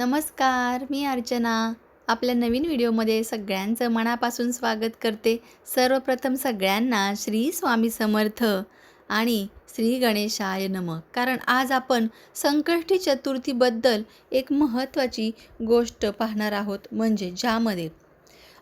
नमस्कार मी अर्चना. आपल्या नवीन व्हिडिओमध्ये सगळ्यांचं मनापासून स्वागत करते. सर्वप्रथम सगळ्यांना श्री स्वामी समर्थ आणि श्री गणेशाय नम. कारण आज आपण संकष्टी चतुर्थीबद्दल एक महत्त्वाची गोष्ट पाहणार आहोत. म्हणजे ज्यामध्ये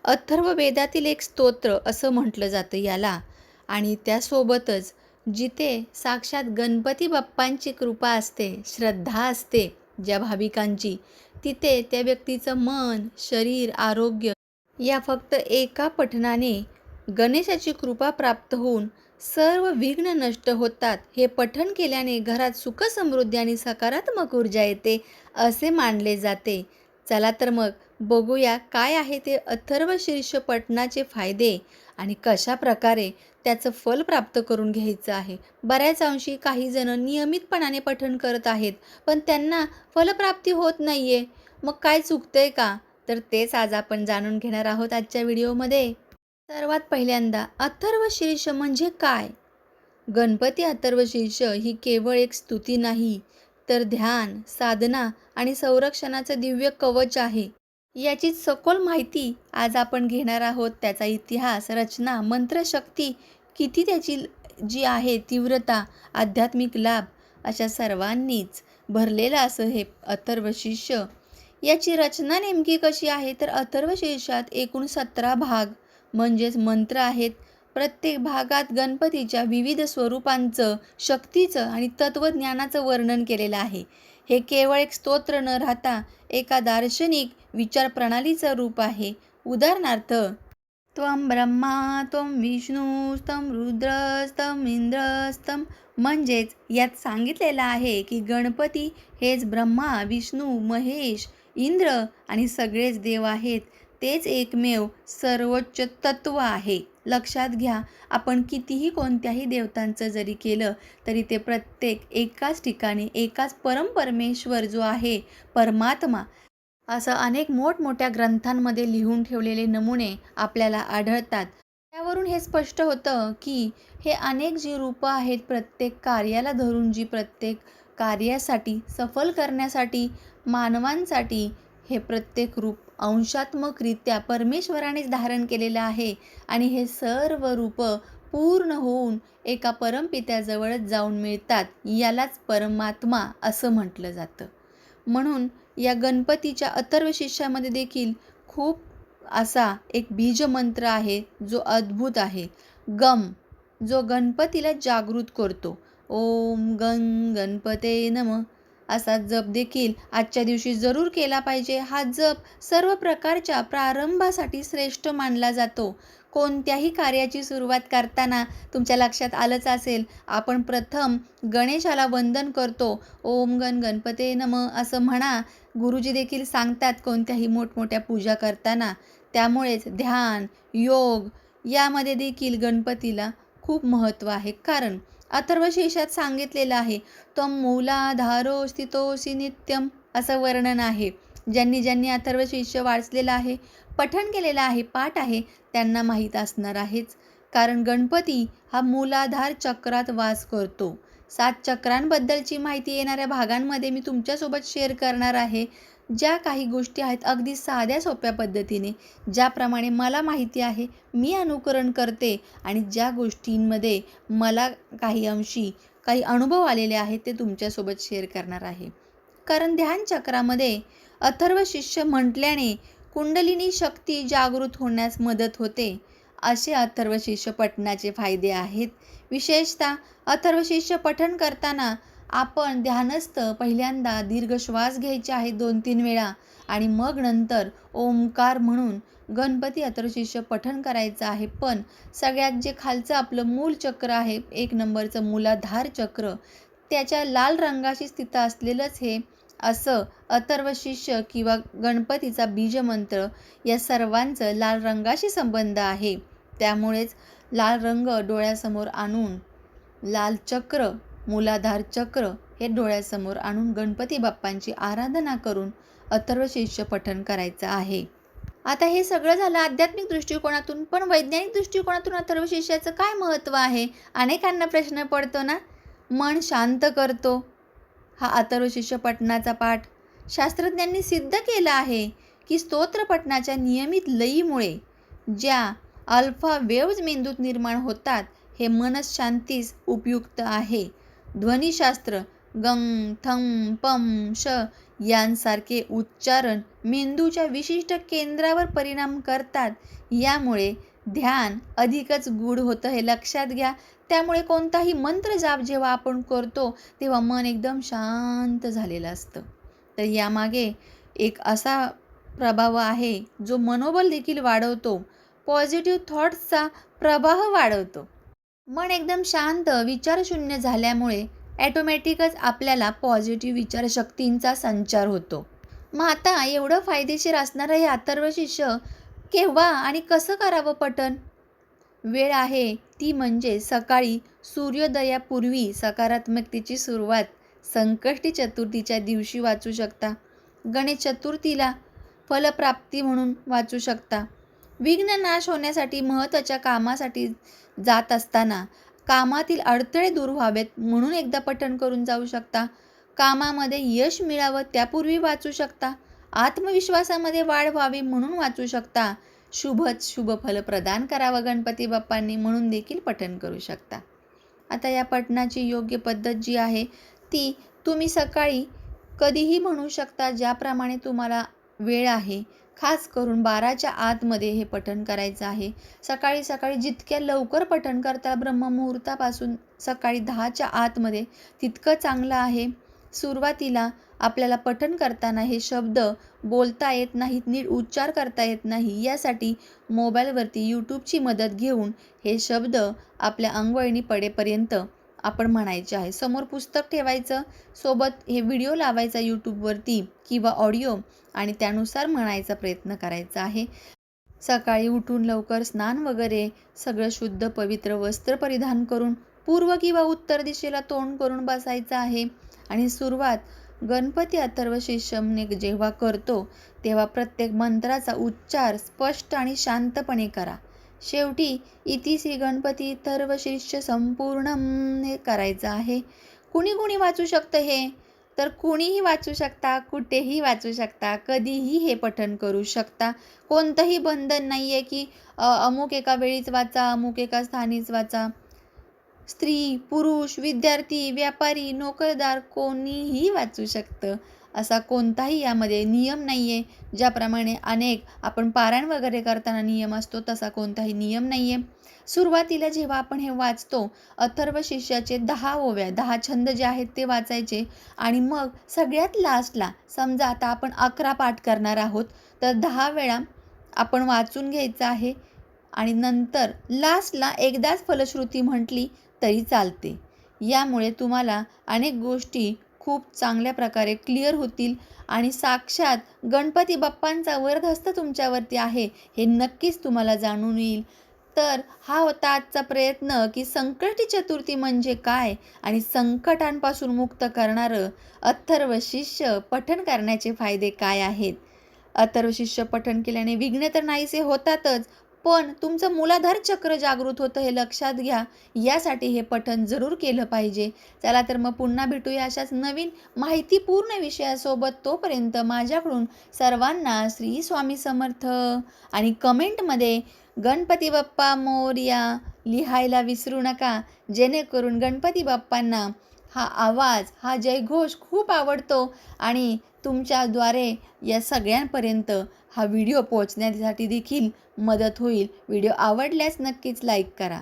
अथर्व वेदातील एक स्तोत्र असं म्हटलं जातं याला. आणि त्यासोबतच जिथे साक्षात गणपती बाप्पांची कृपा असते श्रद्धा असते ज्या भाविकांची तिथे त्या व्यक्तीचं मन शरीर आरोग्य या फक्त एका पठणाने गणेशाची कृपा प्राप्त होऊन सर्व विघ्न नष्ट होतात. हे पठण केल्याने घरात सुख समृद्धी आणि सकारात्मक ऊर्जा येते असे मानले जाते. चला तर मग बघूया काय आहे ते अथर्व शीर्ष पठणाचे फायदे. आणि कशा प्रकारे त्याचं फल प्राप्त करून घ्यायचं आहे. बऱ्याच अंशी काही जण नियमितपणाने पठण करत आहेत पण त्यांना फलप्राप्ती होत नाही आहे मग काय चुकतंय का? तर तेच आज आपण जाणून घेणार आहोत आजच्या व्हिडिओमध्ये. सर्वात पहिल्यांदा अथर्व शीर्ष म्हणजे काय? गणपती अथर्व शीर्ष ही केवळ एक स्तुती नाही तर ध्यान साधना आणि संरक्षणाचं दिव्य कवच आहे. याची सखोल माहिती आज आपण घेणार आहोत. त्याचा इतिहास रचना मंत्रशक्ती किती त्याची जी आहे तीव्रता आध्यात्मिक लाभ अशा सर्वांनीच भरलेलं असं हे अथर्व शिष्य. याची रचना नेमकी कशी आहे? तर अथर्व शीर्षात एकूण सतरा भाग म्हणजेच मंत्र आहेत. प्रत्येक भागात गणपतीच्या विविध स्वरूपांचं शक्तीचं आणि तत्त्वज्ञानाचं वर्णन केलेलं आहे. हे केवळ एक स्तोत्र न राहता एका दार्शनिक विचारप्रणालीचं रूप आहे. उदाहरणार्थ त्वं ब्रह्मा त्वं विष्णूस्तम रुद्रस्तम इंद्रस्तम म्हणजेच यात सांगितलेलं आहे की गणपती हेच ब्रह्मा विष्णू महेश इंद्र आणि सगळेच देव आहेत. तेच एकमेव सर्वोच्च तत्व आहे. लक्षात घ्या आपण कितीही कोणत्याही देवतांचं जरी केलं तरी ते प्रत्येक एकाच ठिकाणी एकाच परमपरमेश्वर जो आहे परमात्मा असं अनेक मोठमोठ्या ग्रंथांमध्ये लिहून ठेवलेले नमुने आपल्याला आढळतात. त्यावरून हे स्पष्ट होतं की हे अनेक जी रूपं आहेत प्रत्येक कार्याला धरून जी प्रत्येक कार्यासाठी सफल करण्यासाठी मानवांसाठी हे प्रत्येक रूप अंशात्मकरित्या परमेश्वरानेच धारण केलेलं आहे आणि हे सर्व रूपं पूर्ण होऊन एका परमपित्याजवळच जाऊन मिळतात यालाच परमात्मा असं म्हटलं जातं. म्हणून या गणपतीच्या अथर्व शिष्यामध्ये देखील खूप असा एक बीजमंत्र आहे जो अद्भुत आहे. गम जो गणपतीला जागृत करतो. ओम गण गणपते नम. असा जप देखील आजच्या दिवशी जरूर केला पाहिजे. हा जप सर्व प्रकारच्या प्रारंभासाठी श्रेष्ठ मानला जातो. कोणत्याही कार्याची सुरुवात करताना तुमच्या लक्षात आलंच असेल आपण प्रथम गणेशाला वंदन करतो. ओम गण गणपते नम असं म्हणा गुरुजी देखील सांगतात कोणत्याही मोठमोठ्या पूजा करताना. त्यामुळेच ध्यान योग यामध्ये देखील गणपतीला खूप महत्त्व आहे. कारण अथर्वशेषात सांगितलेलं आहे तो मूलाधारो स्थितोसी नित्यम असं वर्णन आहे. ज्यांनी ज्यांनी अथर्वशीर्ष वाचलेलं आहे पठण केलेलं आहे पाठ आहे त्यांना माहीत असणार आहेच. कारण गणपती हा मूलाधार चक्रात वास करतो. सात चक्रांबद्दलची माहिती येणाऱ्या भागांमध्ये मी तुमच्यासोबत शेअर करणार आहे. ज्या काही गोष्टी आहेत अगदी साध्या सोप्या पद्धतीने ज्याप्रमाणे मला माहिती आहे मी अनुकरण करते आणि ज्या गोष्टींमध्ये मला काही अंशी काही अनुभव आलेले आहेत ते तुमच्यासोबत शेअर करणार आहे. कारण ध्यानचक्रामध्ये अथर्व शिष्य म्हटल्याने कुंडलिनी शक्ती जागृत होण्यास मदत होते. असे अथर्व शिष्य पठणाचे फायदे आहेत. विशेषतः अथर्व शिष्य पठण करताना आपण ध्यानस्थ पहिल्यांदा दीर्घ श्वास घ्यायचे आहे दोन तीन वेळा आणि मग नंतर ओंकार म्हणून गणपती अथर्वशिष्य पठण करायचं आहे. पण सगळ्यात जे खालचं आपलं मूल चक्र आहे एक नंबरचं मुलाधार चक्र त्याच्या लाल रंगाशी स्थित असलेलंच हे असं अथर्व शिष्य किंवा गणपतीचा बीजमंत्र या सर्वांचं लाल रंगाशी संबंध आहे. त्यामुळेच लाल रंग डोळ्यासमोर आणून लाल चक्र मूलाधार चक्र हे डोळ्यासमोर आणून गणपती बाप्पांची आराधना करून अथर्व शिष्य पठण करायचं आहे. आता हे सगळं झालं आध्यात्मिक दृष्टिकोनातून पण वैज्ञानिक दृष्टिकोनातून अथर्व शिष्याचं काय महत्त्व आहे? अनेकांना प्रश्न पडतो ना? मन शांत करतो. हा अथर्व शिष्य पठणाचा पाठ शास्त्रज्ञांनी सिद्ध केला आहे की स्तोत्र पठणाच्या नियमित लयीमुळे ज्या अल्फा वेव्ज मेंदूत निर्माण होतात हे मनशांतीस उपयुक्त आहे. ध्वनिशास्त्र गंग थं पं श यांसारखे उच्चारण मेंदूच्या विशिष्ट केंद्रावर परिणाम करतात. यामुळे ध्यान अधिकच गूढ होतं हे लक्षात घ्या. त्यामुळे कोणताही मंत्र जाप जेव्हा आपण करतो तेव्हा मन एकदम शांत झालेलं असतं. तर यामागे एक असा प्रभाव आहे जो मनोबल देखील वाढवतो. पॉझिटिव्ह थॉट्सचा प्रवाह वाढवतो. मन एकदम शांत विचारशून्य झाल्यामुळे ॲटोमॅटिकच आपल्याला पॉझिटिव्ह विचारशक्तींचा संचार होतो. मग आता एवढं फायदेशीर असणारं हे अथर्व शिष्य केव्हा आणि कसं करावं पटन? वेळ आहे ती म्हणजे सकाळी सूर्योदयापूर्वी सकारात्मकतेची सुरुवात संकष्टी चतुर्थीच्या दिवशी वाचू शकता. गणेश चतुर्थीला फलप्राप्ती म्हणून वाचू शकता. विघ्न नाश होण्यासाठी महत्त्वाच्या कामासाठी जात असताना कामातील अडथळे दूर व्हावेत म्हणून एकदा पठण करून जाऊ शकता. कामामध्ये यश मिळावं त्यापूर्वी वाचू शकता. आत्मविश्वासामध्ये वाढ व्हावी म्हणून वाचू शकता. शुभच शुभ फल प्रदान करावं गणपती बाप्पांनी म्हणून देखील पठण करू शकता. आता या पठणाची योग्य पद्धत जी आहे ती तुम्ही सकाळी कधीही म्हणू शकता ज्याप्रमाणे तुम्हाला वेळ आहे. खास करून बाराच्या आतमध्ये हे पठण करायचं आहे. सकाळी सकाळी जितक्या लवकर पठण करता ब्रह्ममुहूर्तापासून सकाळी दहाच्या आतमध्ये तितकं चांगलं आहे. सुरुवातीला आपल्याला पठण करताना हे शब्द बोलता येत नाहीत नीट उच्चार करता येत नाही. यासाठी मोबाईलवरती यूट्यूबची मदत घेऊन हे शब्द आपल्या अंगवळणी पडेपर्यंत आपण म्हणायचे आहे. समोर पुस्तक ठेवायचं सोबत हे व्हिडिओ लावायचा यूट्यूबवरती किंवा ऑडिओ आणि त्यानुसार म्हणायचा प्रयत्न करायचा आहे. सकाळी उठून लवकर स्नान वगैरे सगळं शुद्ध पवित्र वस्त्र परिधान करून पूर्व किंवा उत्तर दिशेला तोंड करून बसायचं आहे. आणि सुरुवात गणपती अथर्व शिष्यमने जेव्हा करतो तेव्हा प्रत्येक मंत्राचा उच्चार स्पष्ट आणि शांतपणे करा. शेवटी इति श्री गणपती थर्वशीर्ष संपूर्ण हे करायचं आहे. कुणी कुणी वाचू शकतं हे? तर कुणीही वाचू शकता कुठेही वाचू शकता कधीही हे पठण करू शकता. कोणतंही बंधन नाही आहे की अमुक एका वेळीच वाचा अमुक एका स्थानीच वाचा. स्त्री पुरुष विद्यार्थी व्यापारी नोकरदार कोणीही वाचू शकतं. असा कोणताही यामध्ये नियम नाही आहे ज्याप्रमाणे अनेक आपण पारायण वगैरे करताना नियम असतो तसा कोणताही नियम नाही आहे सुरुवातीला जेव्हा आपण हे वाचतो अथर्व शिष्याचे दहा ओव्या दहा छंद जे आहेत ते वाचायचे आणि मग सगळ्यात लास्टला समजा आता आपण अकरा पाठ करणार आहोत तर दहा वेळा आपण वाचून घ्यायचं आहे आणि नंतर लास्टला एकदाच फलश्रुती म्हटली तरी चालते. यामुळे तुम्हाला अनेक गोष्टी खूप चांगल्या प्रकारे क्लिअर होतील. आणि साक्षात गणपती बाप्पांचा वरदहस्त तुमच्यावरती आहे हे नक्कीच तुम्हाला जाणून येईल. तर हा होता आजचा प्रयत्न की संकटी चतुर्थी म्हणजे काय आणि संकटांपासून मुक्त करणारं अथर्व शिष्य पठण करण्याचे फायदे काय आहेत? अथर्व शिष्य पठण केल्याने विघ्न तर नाहीसे होतातच पण तुमचं मूलाधार चक्र जागृत होतं हे लक्षात घ्या. यासाठी हे पठन जरूर केलं पाहिजे. चला तर मग पुन्हा भेटूया अशाच नवीन माहितीपूर्ण विषयासोबत. तोपर्यंत माझ्याकडून सर्वांना श्री स्वामी समर्थ. आणि कमेंटमध्ये गणपती बाप्पा मोर्या लिहायला विसरू नका. जेणेकरून गणपती बाप्पांना हा आवाज हा जयघोष खूप आवडतो. आणि तुमच्याद्वारे या सगळ्यांपर्यंत हा व्हिडिओ पोहोचण्यासाठी देखील मदत होईल. व्हिडिओ आवडल्यास नक्कीच लाईक करा.